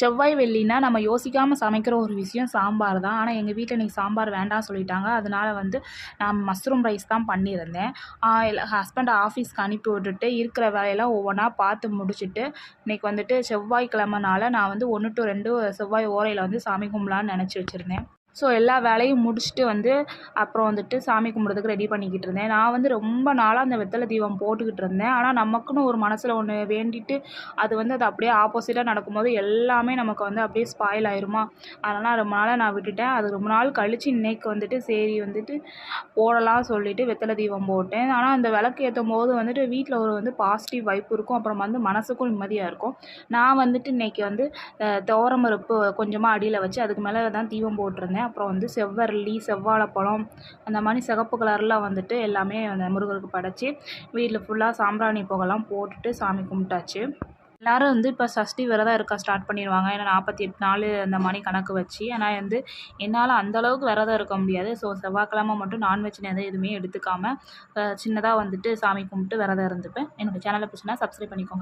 செவ்வாய் வெள்ளினா நம்ம யோசிக்காமல் சமைக்கிற ஒரு விஷயம் சாம்பார் தான். ஆனால் எங்கள் வீட்டில் இன்றைக்கி சாம்பார் வேண்டாம் சொல்லிட்டாங்க. அதனால் வந்து நான் மஷ்ரூம் ரைஸ் தான் பண்ணியிருந்தேன். ஹஸ்பண்ட் ஆஃபீஸ்க்கு அனுப்பி விட்டுட்டு இருக்கிற வேலையெல்லாம் ஒவ்வொன்றா பார்த்து முடிச்சுட்டு இன்றைக்கி வந்துட்டு செவ்வாய்க்கிழமனால நான் வந்து ஒன்று டு ரெண்டு செவ்வாய் ஓரையில் வந்து சாமி கும்பலான்னு நினச்சி வச்சுருந்தேன். ஸோ எல்லா வேலையும் முடிச்சுட்டு வந்து அப்புறம் வந்துட்டு சாமி கும்பிட்றதுக்கு ரெடி பண்ணிக்கிட்டு இருந்தேன். நான் வந்து ரொம்ப நாளாக அந்த வெத்தலை தீபம் போட்டுக்கிட்டு இருந்தேன். ஆனால் நமக்குன்னு ஒரு மனசில் ஒன்று வேண்டிட்டு அது வந்து அது அப்படியே ஆப்போசிட்டாக நடக்கும்போது எல்லாமே நமக்கு வந்து அப்படியே ஸ்பாயில் ஆயிருமா? அதனால் ரொம்ப நாளாக நான் விட்டுட்டேன். அது ரொம்ப நாள் கழித்து இன்னைக்கு வந்துட்டு சரி வந்துட்டு போடலாம் சொல்லிவிட்டு வெத்தலை தீபம் போட்டேன். ஆனால் அந்த விளக்கு ஏற்றும் போது வந்துட்டு வீட்டில் ஒரு வந்து பாசிட்டிவ் வைப் இருக்கும். அப்புறம் வந்து மனசுக்கும் நிம்மதியாக இருக்கும். நான் வந்துட்டு இன்னைக்கு வந்து துவரம் துவரம்பருப்பு கொஞ்சமாக அடியில் வச்சு அதுக்கு மேலே தான் தீபம் போட்டிருந்தேன். அப்புறம் வந்து செவ்வரளி செவ்வாழைப்பழம் அந்த மாதிரி சிகப்பு கலரில் வந்துட்டு எல்லாமே அந்த முருகருக்கு படைச்சி வீட்டில் ஃபுல்லாக சாம்பிராணி புகைலாம் போட்டுட்டு சாமி கும்பிட்டாச்சு. எல்லாரும் வந்து இப்போ சஷ்டி விரதம் இருக்க ஸ்டார்ட் பண்ணிடுவாங்க. ஏன்னா நாற்பத்தி எட்டு நாள் அந்த மாதிரி கணக்கு வச்சு. ஆனால் வந்து என்னால் அந்தளவுக்கு விரதம் இருக்க முடியாது. ஸோ செவ்வாய்க்கிழமை மட்டும் நான்வெஜ் எதுவுமே எடுத்துக்காமல் சின்னதாக வந்துட்டு சாமி கும்பிட்டு விரதம் இருந்துப்பேன். என்னோடய சேனலை பிடிச்சினா சப்ஸ்கிரைப் பண்ணிக்கோங்க.